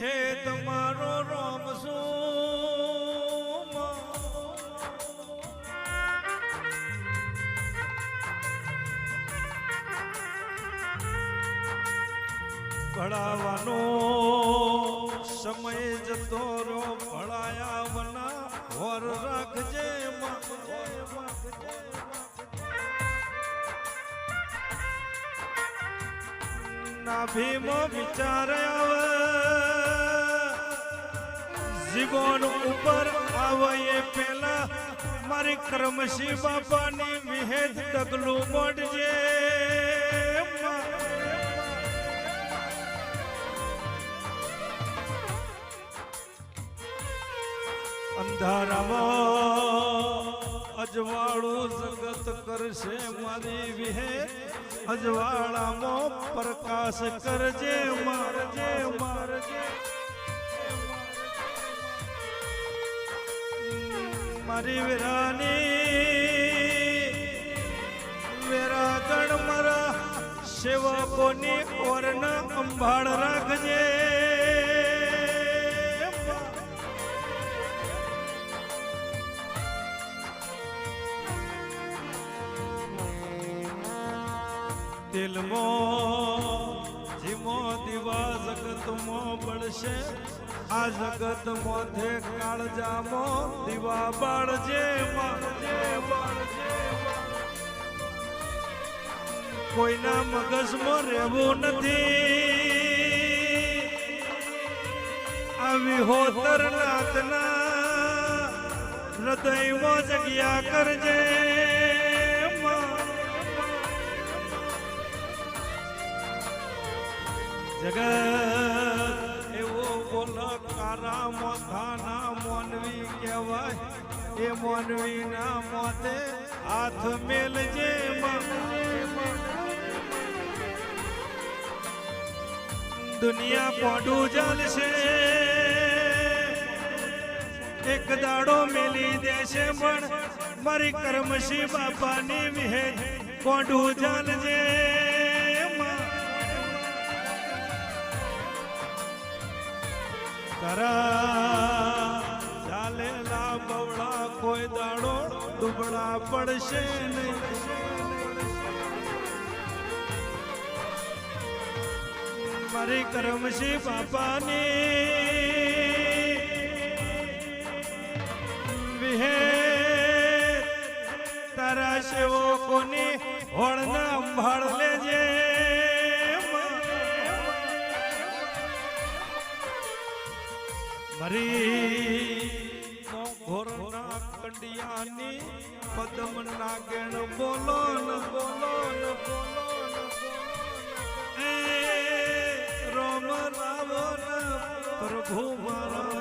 તમારો રોમ શું ભળાવાનો સમય જતો રો ભળાયા વના હોર રાખજે માં. નાભીમાં વિચાર આવે જીવન ઉપર આવે પેલા મારી કર્મશી બાપાની વિહેદ ડગલું મોડજે. અંધારામાં અજવાળું જગત કરશે મારી વિહે અજવાળામાં પ્રકાશ કરજે, મારજે મારજે. મારી વેરાની. વેરા ગણ મારા સેવકોની ઓરના અંભાળ રાખજે. દિલમાં ધીમો દીવા જગતમાં પડશે આ જગત મોથે કાળજામો દીવા બાળજે બાળજે કોઈના મગજમાં રહેવું નથી. આવી હોતર નાતના હૃદયમાં જગ્યા કરજે. જગત એવો બોલો કારા મોથાના મોનવી કહેવાય. એ મોનવી ના મોતે હાથ મેલજે દુનિયા પોડું જલશે. એક દાડો મેલી દેશે પણ મારી કર્મશી બાપાની વિહે પોડું ચાલજે પડશે મારી કરમશી બાપાની વિહે તારા સેવકોની હોળના અંભાળ મરી. ઘોરના કંડિયાની પદમ નાગેણ બોલો ન બોલો ન બોલો એ પ્રભુ મારા